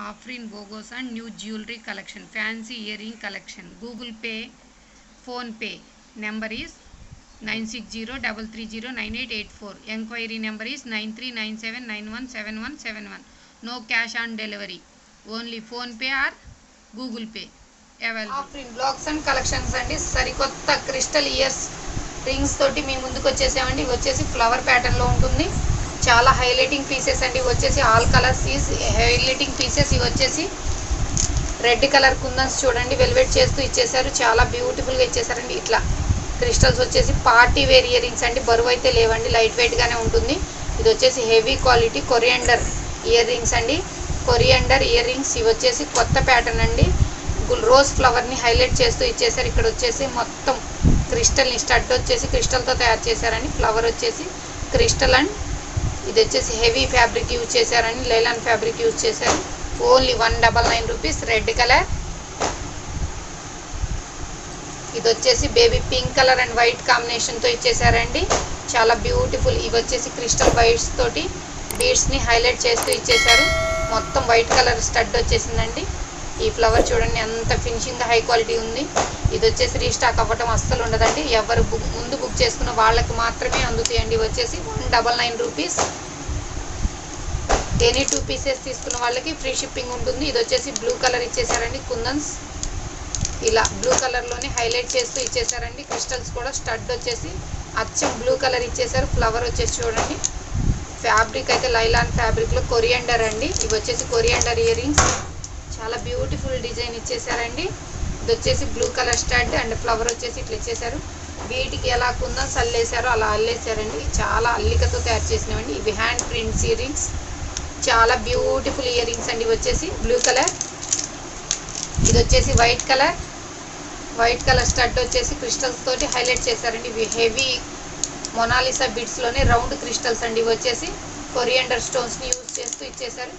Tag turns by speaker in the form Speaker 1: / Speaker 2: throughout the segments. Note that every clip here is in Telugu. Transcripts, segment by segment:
Speaker 1: Afrin బోగోస్ and new jewellery collection fancy earring collection Google Pay PhonePe number is nine six zero double three zero nine eight eight four enquiry number is nine three nine seven nine one seven one seven one no cash on delivery only PhonePe or Google Pay available
Speaker 2: Afrin blogs and collections అండి. సరికొత్త క్రిస్టల్ ఇయర్స్ రింగ్స్ తోటి మీ ముందుకు వచ్చేసామండి. వచ్చేసి ఫ్లవర్ ప్యాటర్న్లో ఉంటుంది. చాలా హైలైటింగ్ పీసెస్ అండి. ఇవి వచ్చేసి all colours is highlighting pieces ఇవి వచ్చేసి రెడ్ కలర్ కుందన్స్ చూడండి. వెల్వెట్ చేస్తూ ఇచ్చేసారు. చాలా బ్యూటిఫుల్గా ఇచ్చేసారండి ఇట్లా. క్రిస్టల్స్ వచ్చేసి పార్టీ వేర్ ఇయర్ రింగ్స్ అండి. బరువు అయితే లేవండి. లైట్ వెయిట్గానే ఉంటుంది. ఇది వచ్చేసి heavy quality coriander earrings అండి. కొరియండర్ ఇయర్ రింగ్స్ ఇవి వచ్చేసి కొత్త ప్యాటర్న్ అండి. గుల్ రోజ్ ఫ్లవర్ని హైలైట్ చేస్తూ ఇచ్చేసారు. ఇక్కడ వచ్చేసి మొత్తం క్రిస్టల్ని స్టడ్ వచ్చేసి క్రిస్టల్తో తయారు చేశారండి. ఫ్లవర్ వచ్చేసి క్రిస్టల్ అండ్ ఇది వచ్చేసి హెవీ ఫ్యాబ్రిక్ యూజ్ చేశారని లైలాన్ ఫ్యాబ్రిక్ యూజ్ చేశారు. Only one double nine rupees red colour. ఇది వచ్చేసి baby pink colour and white కాంబినేషన్తో ఇచ్చేసారండి చాలా బ్యూటిఫుల్. ఇవి వచ్చేసి క్రిస్టల్ వైట్స్ తోటి బీడ్స్ని హైలైట్ చేస్తూ ఇచ్చేసారు మొత్తం వైట్ కలర్ స్టడ్ వచ్చేసిందండి. ఈ ఫ్లవర్ చూడండి ఎంత ఫినిషింగ్ హై క్వాలిటీ ఉంది. ఇది వచ్చేసి రీస్టాక్ అవ్వటం అస్సలు ఉండదండి. ఎవరు బుక్ ముందు బుక్ చేసుకున్న వాళ్ళకి మాత్రమే అందుతాయండి. వచ్చేసి one double nine rupees any two pieces తీసుకున్న వాళ్ళకి ఫ్రీ షిప్పింగ్ ఉంటుంది. ఇది వచ్చేసి బ్లూ కలర్ ఇచ్చేసారండి కుందన్స్. ఇలా బ్లూ కలర్లోనే హైలైట్ చేస్తూ ఇచ్చేసారండి. క్రిస్టల్స్ కూడా స్టడ్ వచ్చేసి అచ్చం బ్లూ కలర్ ఇచ్చేసారు. ఫ్లవర్ వచ్చేసి చూడండి. ఫ్యాబ్రిక్ అయితే లైలాన్ ఫ్యాబ్రిక్లో కొరియండర్ అండి. ఇవి వచ్చేసి కొరియండర్ ఇయర్ రింగ్స్ చాలా బ్యూటిఫుల్ డిజైన్ ఇచ్చేసారండి ఇది వచ్చేసి blue colour stud and flower వచ్చేసి ఇట్లా ఇచ్చేసారు వీటికి ఎలా కుందన్స్ సల్లేసారో అలా అల్లేసారండి చాలా అల్లికతో తయారు చేసినవండి. ఇవి హ్యాండ్ ప్రింట్స్ ఇయర్ రింగ్స్ చాలా బ్యూటిఫుల్ ఇయర్ రింగ్స్ అండి వచ్చేసి బ్లూ కలర్. ఇది వచ్చేసి white colour. White colour stud వచ్చేసి క్రిస్టల్స్ తోటి హైలైట్ చేశారండి. ఇవి హెవీ మొనాలిసా బిడ్స్లోనే రౌండ్ క్రిస్టల్స్ అండి ఇవి వచ్చేసి కొరియండర్ స్టోన్స్ని యూజ్ చేస్తూ ఇచ్చేసారు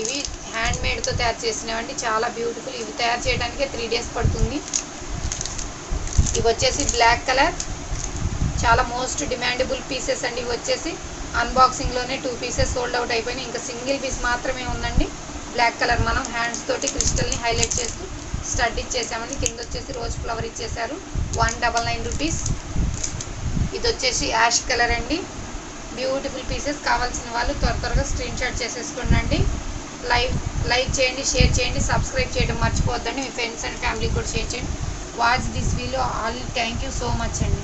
Speaker 2: ఇవి హ్యాండ్ మేడ్తో తయారు చేసినవండి. చాలా బ్యూటిఫుల్ ఇవి తయారు చేయడానికే త్రీ డేస్ పడుతుంది. ఇవి వచ్చేసి బ్లాక్ కలర్ చాలా మోస్ట్ డిమాండబుల్ పీసెస్ అండి. ఇవి వచ్చేసి అన్బాక్సింగ్లోనే టూ పీసెస్ సోల్డ్ అవుట్ అయిపోయినాయి. ఇంకా సింగిల్ పీస్ మాత్రమే ఉందండి. బ్లాక్ కలర్ మనం హ్యాండ్స్ తోటి క్రిస్టల్ని హైలైట్ చేస్తూ స్టడ్ ఇచ్చేసామండి. కింద వచ్చేసి రోజ్ ఫ్లవర్ ఇచ్చేసారు. వన్ డబల్ నైన్ రూపీస్ ఇది వచ్చేసి యాష్ కలర్ అండి. బ్యూటిఫుల్ పీసెస్ కావాల్సిన వాళ్ళు త్వర త్వరగా స్క్రీన్ షాట్ చేసేసుకోండి లైక్ లైక్ చేయండి షేర్ చేయండి సబ్స్క్రైబ్ చేయడం మర్చిపోవద్దండి. మీ ఫ్రెండ్స్ అండ్ ఫ్యామిలీకి కూడా షేర్ చేయండి. Watch this video all. Thank you so much అండి.